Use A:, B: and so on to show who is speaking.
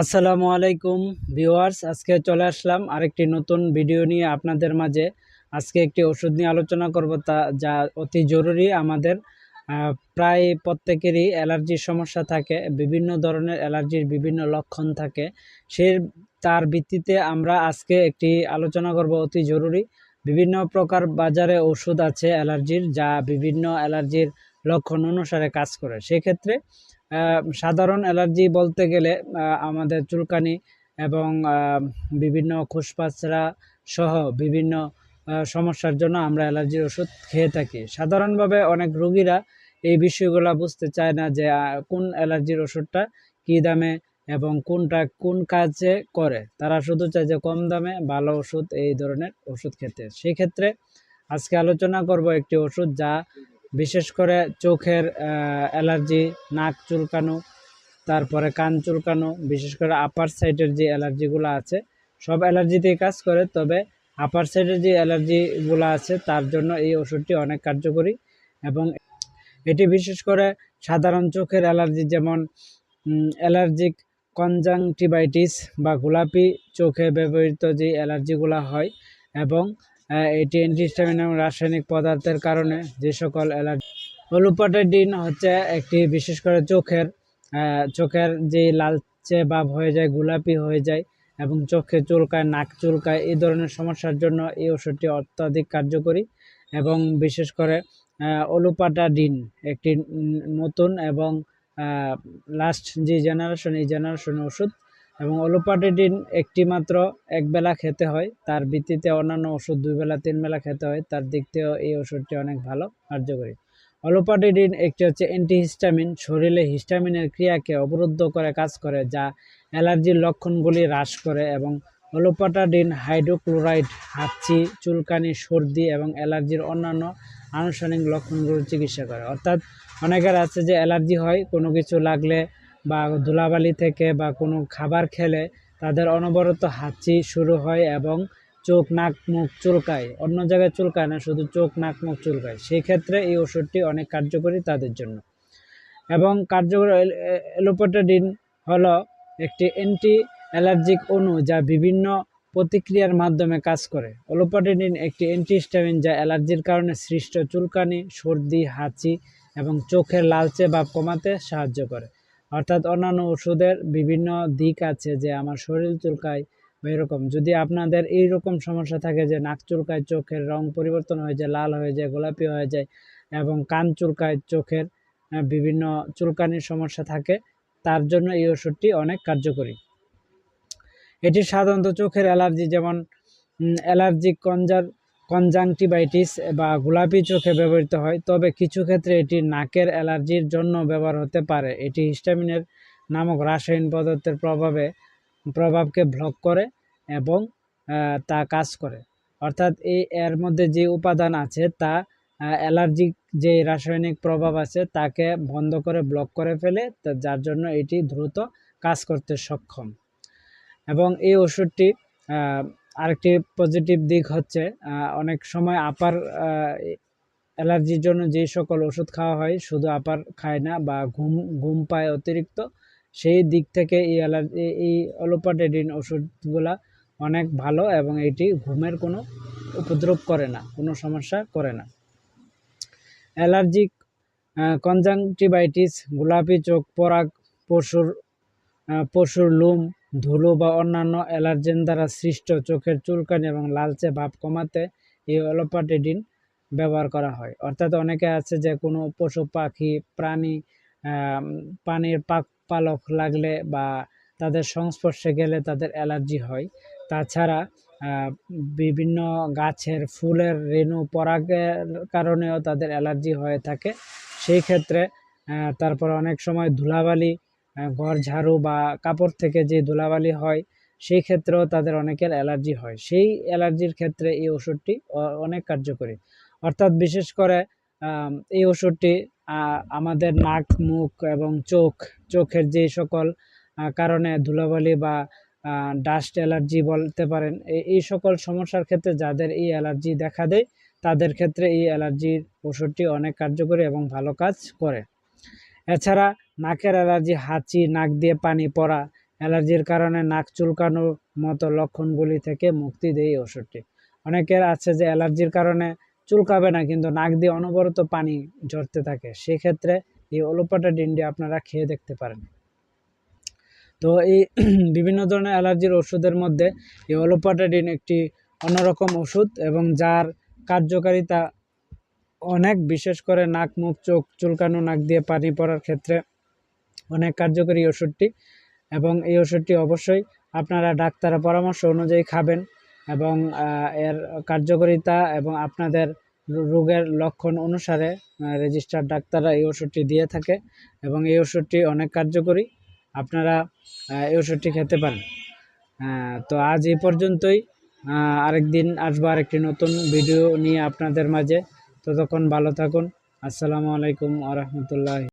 A: আসসালামু আলাইকুম ভিউয়ার্স, আজকে চলে আসলাম আরেকটি নতুন ভিডিও নিয়ে আপনাদের মাঝে। আজকে একটি ওষুধ নিয়ে আলোচনা করব তা যা অতি জরুরি। আমাদের প্রায় প্রত্যেকেরই অ্যালার্জির সমস্যা থাকে, বিভিন্ন ধরনের অ্যালার্জির বিভিন্ন লক্ষণ থাকে। সে, তার ভিত্তিতে আমরা আজকে একটি আলোচনা করব অতি জরুরি। বিভিন্ন প্রকার বাজারে ওষুধ আছে অ্যালার্জির, যা বিভিন্ন অ্যালার্জির লক্ষণ অনুসারে কাজ করে। সেক্ষেত্রে সাধারণ অ্যালার্জি বলতে গেলে আমাদের চুলকানি এবং বিভিন্ন খুসপাচরা সহ বিভিন্ন সমস্যার জন্য আমরা অ্যালার্জির ওষুধ খেয়ে থাকি। সাধারণভাবে অনেক রুগীরা এই বিষয়গুলো বুঝতে চায় না যে কোন অ্যালার্জির ওষুধটা কী দামে এবং কোনটা কোন কাজে করে। তারা শুধু চায় যে, কম দামে ভালো ওষুধ, এই ধরনের ওষুধ খেতে। সেই ক্ষেত্রে আজকে আলোচনা করব একটি ওষুধ যা বিশেষ করে চোখের অ্যালার্জি, নাক চুলকানো, তারপরে কান চুলকানো, বিশেষ করে আপার সাইডের যে অ্যালার্জিগুলো আছে, সব অ্যালার্জিতেই কাজ করে, তবে আপার সাইডের যে অ্যালার্জিগুলো আছে, তার জন্য এই ওষুধটি অনেক কার্যকরী এবং এটি বিশেষ করে সাধারণ চোখের অ্যালার্জি যেমন অ্যালার্জিক কনজাংটিভাইটিস বা গোলাপি চোখে ব্যবহৃত যে অ্যালার্জিগুলো হয় এবং এটি অ্যান্টিহিস্টামিন এবং রাসায়নিক পদার্থের কারণে যে সকল অ্যালার্জি হলুপাটাইডিন হচ্ছে একটি বিশেষ করে চোখের চোখের যে লালচে ভাব হয়ে যায়, গোলাপি হয়ে যায় এবং চোখে চুলকায়, নাক চুলকায়, এই ধরনের সমস্যার জন্য এই ওষুধটি অত্যাধিক কার্যকরী এবং বিশেষ করে ওলুপাটাডিন একটি নতুন এবং লাস্ট যে জেনারেশন এই জেনারেশনের ওষুধ এবং ওলোপাটেডিন একটি মাত্র এক বেলা খেতে হয়। তার ভিত্তিতে অন্যান্য ওষুধ দুই বেলা, তিন বেলা খেতে হয়। তার দিক থেকেও এই ওষুধটি অনেক ভালো, কার্যকরী। অলোপাটেডিন একটি হচ্ছে অ্যান্টিহিস্টামিন। শরীরে হিস্টামিনের ক্রিয়াকে অবরুদ্ধ করে কাজ করে, যা অ্যালার্জির লক্ষণগুলি হ্রাস করে এবং অলোপাটাডিন হাইড্রোক্লোরাইড, হাঁচি, চুলকানি, সর্দি এবং অ্যালার্জির অন্যান্য আনুষ্ঠানিক লক্ষণগুলোর চিকিৎসা করে। অর্থাৎ অনেকের আছে যে অ্যালার্জি হয়, কোনো কিছু লাগলে বা ধুলাবালি থেকে বা কোনো খাবার খেলে তাদের অনবরত হাঁচি শুরু হয় এবং চোখ নাক মুখ চুলকায়। অন্য জায়গায় চুলকায় না, শুধু চোখ নাক মুখ চুলকায়। সেই ক্ষেত্রে এই ওষুধটি অনেক কার্যকরী তাদের জন্য। এবং কার্যকরী এলোপেটাডিন হলো একটি অ্যান্টি অ্যালার্জিক অণু যা বিভিন্ন প্রতিক্রিয়ার মাধ্যমে কাজ করে। ওলোপাটেডিন একটি অ্যান্টিহিস্টামিন যা অ্যালার্জির কারণে সৃষ্ট চুলকানি, সর্দি, হাঁচি এবং চোখের লালচে ভাব কমাতে সাহায্য করে। অর্থাৎ অন্যান্য ওষুধের বিভিন্ন দিক আছে যে আমার শরীর চুলকায় বা এরকম। যদি আপনাদের এই রকম সমস্যা থাকে যে নাক চুলকায়, চোখের রং পরিবর্তন হয়ে যায়, লাল হয়ে যায়, গোলাপি হয়ে যায় এবং কান চুলকায়, চোখের বিভিন্ন চুলকানির সমস্যা থাকে, তার জন্য এই ওষুধটি অনেক কার্যকরী। এটি সাধারণত চোখের অ্যালার্জি যেমন অ্যালার্জিক কনজার কনজাংটিভাইটিস বা গোলাপি চোখে ব্যবহৃত হয়, তবে কিছু ক্ষেত্রে এটি নাকের অ্যালার্জির জন্য ব্যবহার হতে পারে। এটি হিস্টামিনের নামক রাসায়নিক পদার্থের প্রভাবে, প্রভাবকে ব্লক করে এবং তা কাজ করে। অর্থাৎ এই এর মধ্যে যে উপাদান আছে তা অ্যালার্জিক যে রাসায়নিক প্রভাব আছে তাকে বন্ধ করে ব্লক করে ফেলে যার জন্য এটি দ্রুত কাজ করতে সক্ষম। এবং এই ওষুধটি আরেকটি পজিটিভ দিক হচ্ছে অনেক সময় আপার অ্যালার্জির জন্য যে সকল ওষুধ খাওয়া হয়, শুধু আপার খায় না বা ঘুম ঘুম পায় অতিরিক্ত, সেই দিক থেকে এই অ্যালার্জি এই অলোপাটেডিন ওষুধগুলা অনেক ভালো এবং এটি ঘুমের কোনো উপদ্রব করে না, কোনো সমস্যা করে না। অ্যালার্জিক কনজাংটিভাইটিস গোলাপি চোখ, পরাগ, পশুর পশুর লোম ধুলো বা অন্যান্য অ্যালার্জেন দ্বারা সৃষ্ট চোখের চুলকানি এবং লালচে ভাব কমাতে এই অলোপাটেডিন ব্যবহার করা হয়। অর্থাৎ অনেকে আছে যে কোনো পশু পাখি, প্রাণী পানির পাক পালক লাগলে বা তাদের সংস্পর্শে গেলে তাদের অ্যালার্জি হয়। তাছাড়া বিভিন্ন গাছের ফুলের রেণু পরাগের কারণেও তাদের অ্যালার্জি হয়ে থাকে। সেই ক্ষেত্রে তারপর অনেক সময় ধুলাবালি ঘর, ঝাড়ু বা কাপড় থেকে যে ধুলাবালি হয়, সেই ক্ষেত্রেও তাদের অনেকের অ্যালার্জি হয়। সেই অ্যালার্জির ক্ষেত্রে এই ওষুধটি অনেক কার্যকরী। অর্থাৎ বিশেষ করে এই ওষুধটি আমাদের নাক, মুখ এবং চোখ, চোখের যে সকল কারণে ধুলাবালি বা ডাস্ট অ্যালার্জি বলতে পারেন এই এই সকল সমস্যার ক্ষেত্রে যাদের এই অ্যালার্জি দেখা দেয়, তাদের ক্ষেত্রে এই অ্যালার্জির ওষুধটি অনেক কার্যকরী এবং ভালো কাজ করে। এছাড়া নাকের অ্যালার্জি, হাঁচি, নাক দিয়ে পানি পড়া, অ্যালার্জির কারণে নাক চুলকানোর মতো লক্ষণগুলি থেকে মুক্তি দেয় ওষুধটি। অনেকের আছে যে অ্যালার্জির কারণে চুলকাবে না, কিন্তু নাক দিয়ে অনবরত পানি ঝরতে থাকে। সেক্ষেত্রে এই ওলোপাটাডিনটি আপনারা খেয়ে দেখতে পারেন। তো এই বিভিন্ন ধরনের অ্যালার্জির ওষুধের মধ্যে এই ওলোপাটাডিন একটি অন্যরকম ওষুধ এবং যার কার্যকারিতা অনেক। বিশেষ করে নাক, মুখ, চোখ, চুলকানো, নাক দিয়ে পানি পড়ার ক্ষেত্রে অনেক কার্যকরী ওষুধটি এবং এই ওষুধটি অবশ্যই আপনারা ডাক্তারের পরামর্শ অনুযায়ী খাবেন এবং এর কার্যকারিতা এবং আপনাদের রোগের লক্ষণ অনুসারে রেজিস্টার ডাক্তাররা এই ওষুধটি দিয়ে থাকে এবং এই ওষুধটি অনেক কার্যকরী। আপনারা এই ওষুধটি খেতে পারেন। তো আজ এই পর্যন্তই। আরেকদিন আসব আরেকটি নতুন ভিডিও নিয়ে আপনাদের মাঝে। ততক্ষণ ভালো থাকুন। আসসালামু আলাইকুম আ রহমতুল্লাহ।